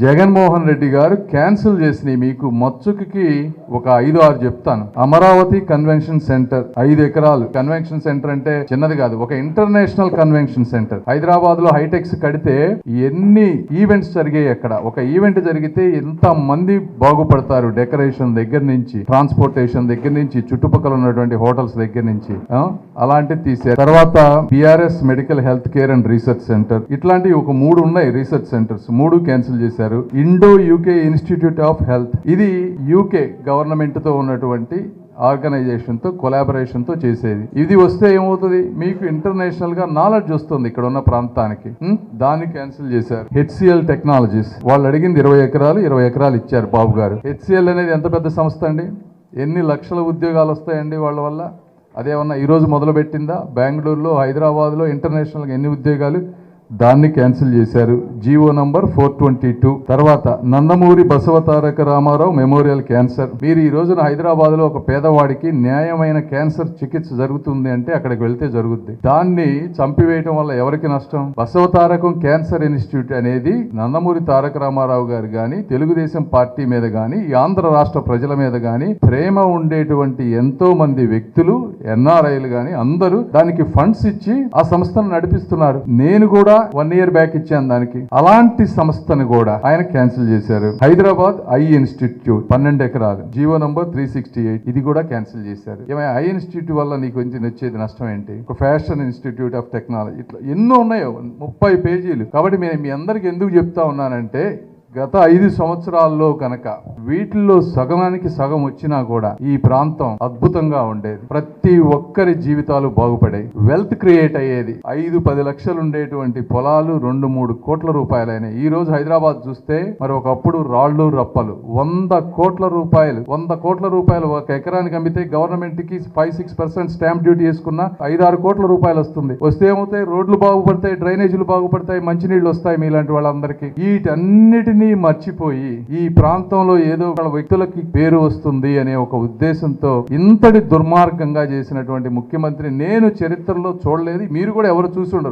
జగన్మోహన్ రెడ్డి గారు క్యాన్సిల్ చేసిన మీకు మచ్చుకి ఒక ఐదు ఆరు చెప్తాను. అమరావతి కన్వెన్షన్ సెంటర్ ఐదు ఎకరాలు. కన్వెన్షన్ సెంటర్ అంటే చిన్నది కాదు ఒక ఇంటర్నేషనల్ కన్వెన్షన్ సెంటర్. హైదరాబాద్లో హైటెక్స్ కడితే ఎన్ని ఈవెంట్స్ జరిగాయి అక్కడ? ఒక ఈవెంట్ జరిగితే ఎంత మంది బాగుపడతారు డెకరేషన్ దగ్గర నుంచి ట్రాన్స్పోర్టేషన్ దగ్గర నుంచి చుట్టుపక్కల ఉన్నటువంటి హోటల్స్ దగ్గర నుంచి? అలాంటివి తీసారు తర్వాత BRS medical health care and research centre. ఇట్లాంటివి ఒక మూడు ఉన్నాయి రీసెర్చ్ సెంటర్స్. మూడు క్యాన్సిల్ చేశారు. Indo UK institute of health. ఇది యూకే గవర్నమెంట్తో ఉన్నటువంటి ఆర్గనైజేషన్తో కొలాబరేషన్తో చేసేది. ఇది వస్తే ఏమవుతుంది? మీకు ఇంటర్నేషనల్గా నాలెడ్జ్ వస్తుంది ఇక్కడ ఉన్న ప్రాంతానికి దాన్ని క్యాన్సిల్ చేశారు. HCL technologies. వాళ్ళు అడిగింది ఇరవై ఎకరాలు ఇరవై ఎకరాలు ఇచ్చారు బాబు గారు. హెచ్సిఎల్ అనేది ఎంత పెద్ద సంస్థ అండి? ఎన్ని లక్షల ఉద్యోగాలు వస్తాయండి వాళ్ళ వల్ల? అదేమన్నా ఈరోజు మొదలుపెట్టిందా? బెంగళూరులో హైదరాబాద్లో ఇంటర్నేషనల్గా ఎన్ని ఉద్యోగాలు? దాన్ని క్యాన్సిల్ చేశారు. GO number four twenty two. తర్వాత నందమూరి బసవతారక రామారావు మెమోరియల్ క్యాన్సర్. మీరు ఈ రోజున హైదరాబాద్లో ఒక పేదవాడికి న్యాయమైన క్యాన్సర్ చికిత్స జరుగుతుంది అంటే అక్కడికి వెళ్తే జరుగుద్ది. దాన్ని చంపివేయటం వల్ల ఎవరికి నష్టం? బసవతారకం క్యాన్సర్ ఇన్స్టిట్యూట్ అనేది నందమూరి తారక రామారావు గారు గాని తెలుగుదేశం పార్టీ మీద గాని ఈ ఆంధ్ర రాష్ట్ర ప్రజల మీద గాని ప్రేమ ఉండేటువంటి ఎంతో మంది వ్యక్తులు ఎన్ఆర్ఐలు గాని అందరూ దానికి ఫండ్స్ ఇచ్చి ఆ సంస్థను నడిపిస్తున్నారు. నేను కూడా వన్ ఇయర్ బ్యాక్ ఇచ్చాను దానికి. అలాంటి సంస్థను కూడా ఆయన క్యాన్సిల్ చేశారు. హైదరాబాద్ ఐ ఇన్స్టిట్యూట్ పన్నెండు ఎకరాలు. GO number three sixty eight ఇది కూడా క్యాన్సిల్ చేశారు. ఏమైనా ఐ ఇన్స్టిట్యూట్ వల్ల నీకు కొంచెం వచ్చేది నష్టం ఏంటి? ఒక ఫ్యాషన్ ఇన్స్టిట్యూట్ ఆఫ్ టెక్నాలజీ ఇట్లా ఎన్నో ఉన్నాయో ముప్పై పేజీలు. కాబట్టి నేను మీ అందరికి ఎందుకు చెప్తా ఉన్నానంటే గత ఐదు సంవత్సరాల్లో కనుక వీటిల్లో సగమానికి సగం వచ్చినా కూడా ఈ ప్రాంతం అద్భుతంగా ఉండేది. ప్రతి ఒక్కరి జీవితాలు బాగుపడేవి. వెల్త్ క్రియేట్ అయ్యేది. ఐదు పది లక్షలు ఉండేటువంటి పొలాలు రెండు మూడు కోట్ల రూపాయలైనాయి. ఈ రోజు హైదరాబాద్ చూస్తే మరి ఒకప్పుడు రాళ్ళు రప్పలు. వంద కోట్ల రూపాయలు. వంద కోట్ల రూపాయలు ఒక ఎకరానికి అమ్మితే గవర్నమెంట్కి five six percent stamp duty వేసుకున్న ఐదు ఆరు కోట్ల రూపాయలు వస్తుంది. వస్తే ఏమవుతాయి? రోడ్లు బాగుపడతాయి డ్రైనేజీలు బాగుపడతాయి మంచినీళ్ళు వస్తాయి మీలాంటి వాళ్ళందరికీ. వీటన్నిటిని మర్చిపోయి ఈ ప్రాంతంలో ఏదో ఒక వ్యక్తులకి పేరు వస్తుంది అనే ఒక ఉద్దేశంతో ఇంతటి దుర్మార్గంగా చేసినటువంటి ముఖ్యమంత్రి నేను చరిత్రలో చూడలేదు. మీరు కూడా ఎవరు చూసి ఉండరు.